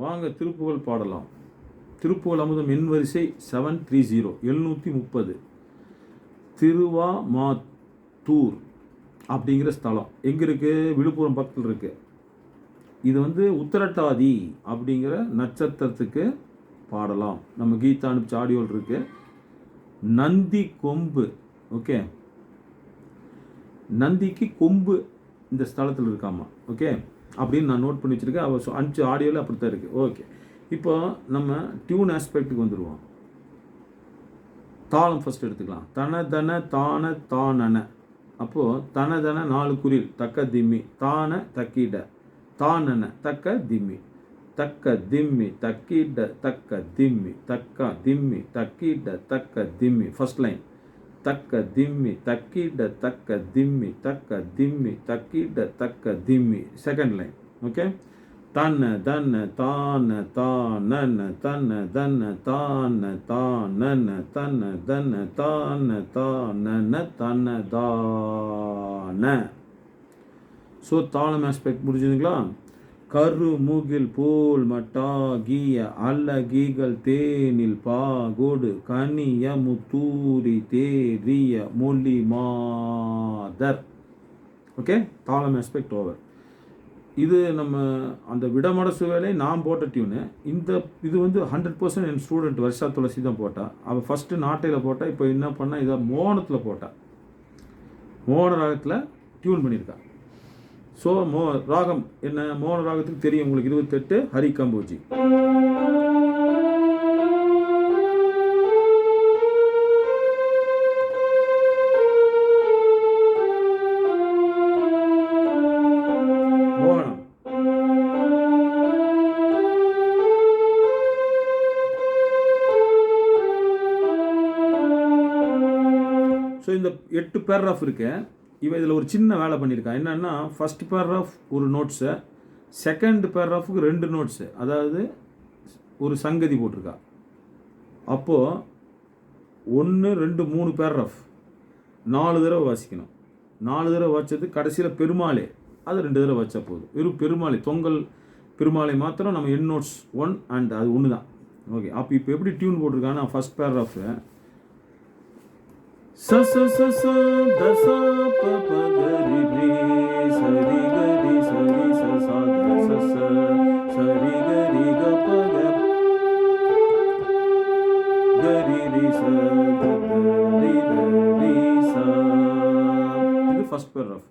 வாங்க திருப்புகழ் பாடலாம். திருப்புகழ் அமுதம் எண் வரிசை செவன் த்ரீ ஜீரோ எழுநூற்றி முப்பது. திருவாமாத்தூர் அப்படிங்கிற ஸ்தலம். எங்கே இருக்குது விழுப்புரம் பக்கத்தில் இருக்குது இது வந்து உத்தரட்டாதி அப்படிங்கிற நட்சத்திரத்துக்கு பாடலாம். நம்ம கீதா அனுப்பிச்ச ஆடியோல் இருக்கு. நந்தி கொம்பு ஓகே நந்திக்கு கொம்பு இந்த ஸ்தலத்தில் இருக்காமா ஓகே அப்படின்னு நான் நோட் பண்ணி வச்சுருக்கேன். அவர் அஞ்சு அனுப்பிச்ச ஆடியோவில் அப்படி தான் இருக்குது ஓகே இப்போ நம்ம டியூன் ஆஸ்பெக்ட்டுக்கு வந்துடுவோம் தாளம் ஃபர்ஸ்ட் எடுத்துக்கலாம். தன தன தான தானன. அப்போது தன தன நாலு குரில் தக்க திம்மி. தான தக்கிட. தானன தக்க திம்மி. தக்க திம்மி தக்கிட தக்க திம்மி. தக்க திம்மி தக்கிட தக்க திம்மி. ஃபர்ஸ்ட் லைன் தக்க திம்மி தக்கிட தக்க திம்மி தக்க திம்மி தக்கிட தக்க திம்மி. செகண்ட் லைன் ஓகே தன்ன தன்ன தான தானன தன்ன தன்ன தான தானன தன்ன தன்ன தான தானன தன்ன தான. ஸோ தாளம் ஆஸ்பெக்ட் முடிஞ்சதுங்களா? கரு மூகில் போல் மட்டாகிய அல்லகீகள் தேனில் பாகோடு கனிய முத்தூரி தேரிய மொழி மாதர் ஓகே தாளம் எஸ்பெக்ட் ஓவர் இது நம்ம அந்த விடமடசு வேலை நான் போட்ட டியூனு இந்த இது வந்து ஹண்ட்ரட் பர்சன்ட் என் ஸ்டூடெண்ட் வருஷா துளசி தான் போட்டா. அவள் ஃபஸ்ட்டு நாட்டையில் போட்டால் இப்போ என்ன பண்ணால் இதை மோனத்தில் போட்டாள் மோன ராகத்தில் டியூன் பண்ணியிருக்காள் ஸோ மோ ராகம் என்ன மோன ராகத்துக்கு தெரியும் உங்களுக்கு. இருபத்தெட்டு ஹரி கம்போஜி. ஸோ இந்த எட்டு பேராஃப் இருக்கேன். இவன் இதில் ஒரு சின்ன வேலை பண்ணியிருக்கான். என்னென்னா ஃபர்ஸ்ட் பேராஃப் ஒரு நோட்ஸை செகண்ட் பேராஃபுக்கு ரெண்டு நோட்ஸு அதாவது ஒரு சங்கதி போட்டிருக்கா. அப்போது ஒன்று ரெண்டு மூணு பேராஃப் நாலு தடவை வாசிக்கணும். நாலு தடவை வாச்சது கடைசியில் பெருமாளே. அது ரெண்டு தடவை வச்சா போதும். வெறும் பெருமாளை தொங்கல் பெருமாளை மாத்திரம் நம்ம என் நோட்ஸ் ஒன் அண்ட் அது ஒன்று தான் ஓகே அப்போ இப்போ எப்படி டியூன் போட்டிருக்கான்னா ஃபர்ஸ்ட் பேராஃபு स स स स द स प प ग रि रि स रि ग रि स रि स सा द स स स रि ग रि ग प ग ग रि रि स द द रि द रि स ఇది ఫస్ట్ పేరాగ్రాఫ్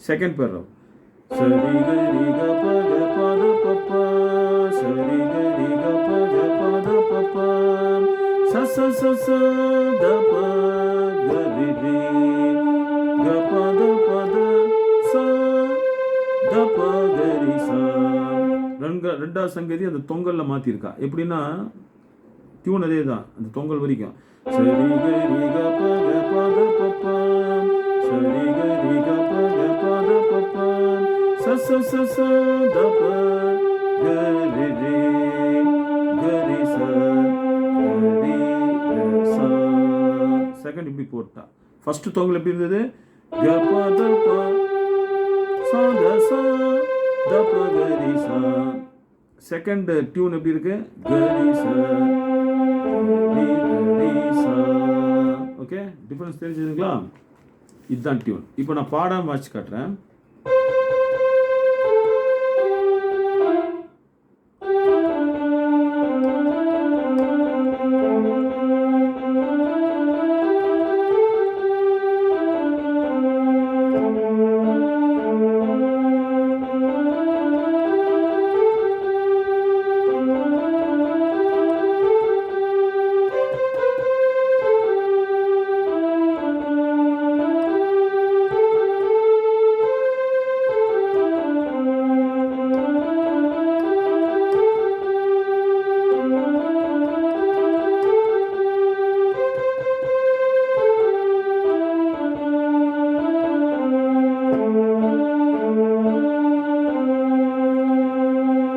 సెకండ్ పేరాగ్రాఫ్ స రి గ రి గ ప గ ప ద ప ప స రి గ రి గ ప గ ప ద ప ప స స స స ద ప ரிரி க ரெண்டாவது சங்கதி அந்த தொங்கல்ல மாற்றிருக்கா எப்படின்னா டியூன் அதே தான் அந்த தொங்கல் வரைக்கும். சரி கரி க பத பத பப்ப சரி கரி க பத ச ச ச த ப செகண்ட் இப்படி போட்டா. ஃபர்ஸ்ட் தொங்கல் எப்படி இருந்தது? த த செகண்ட் டியூன் எப்படி இருக்கு? ஓகே டிஃபரன்ஸ் தெரிஞ்சதுங்களா? இதுதான் டியூன் இப்போ நான் பாடாம வாட்சி காட்டுறேன்.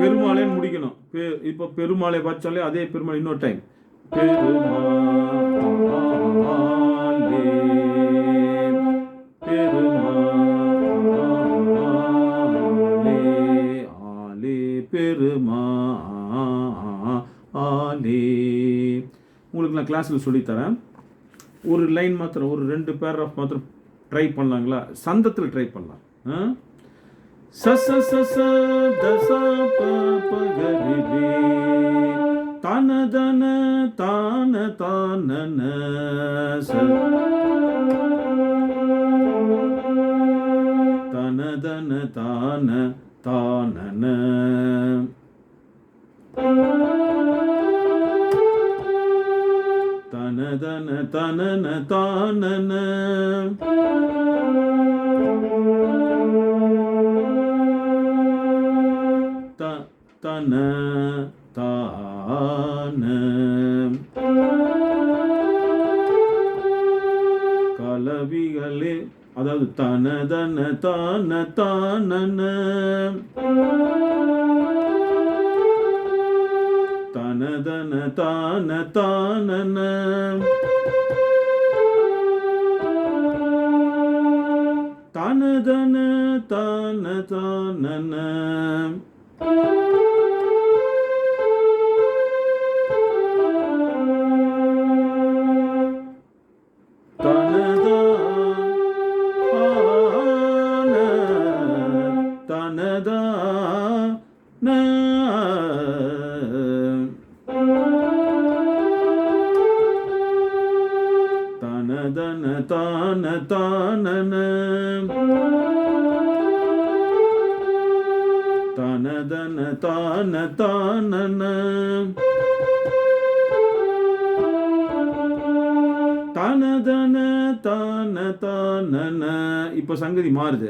பெருமாளேன்னு முடிக்கணும். பெ- இப்போ பெருமாளை வச்சாலே அதே பெருமாள் இன்னொரு டைம் பெருமாளே பெருமாளே ஆலே ஆ, ஆ, ஆலே உங்களுக்கு நான் கிளாஸில் சொல்லித்தரேன் ஒரு லைன் மாத்திரம் ஒரு ரெண்டு பேராஃப் மாத்திரம் ட்ரை பண்ணலாங்களா? சந்தத்தில் ட்ரை பண்ணலாம். ஆ? ச ச ச ச த ச ப ப க ரி ரே தன தன தான தான ந ச தன தான. கலவிகளே அதாவது தனதன தான தானன. தனதன தான தானன. தனதன தான தானன. தன தான தானன தனதன தான தானன இப்போ சங்கதி மாறுது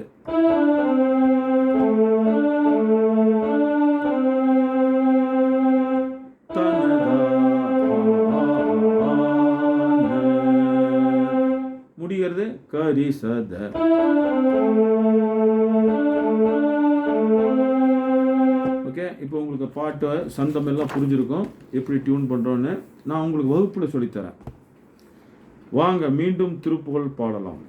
முடிகிறது கரி இப்போ உங்களுக்கு பாட்டு சந்தம் எல்லாம் புரிஞ்சிருக்கும். எப்படி டியூன் பண்ணுறோன்னு நான் உங்களுக்கு வகுப்பில் சொல்லித்தரேன். வாங்க மீண்டும் திருப்புகழ் பாடலாம்.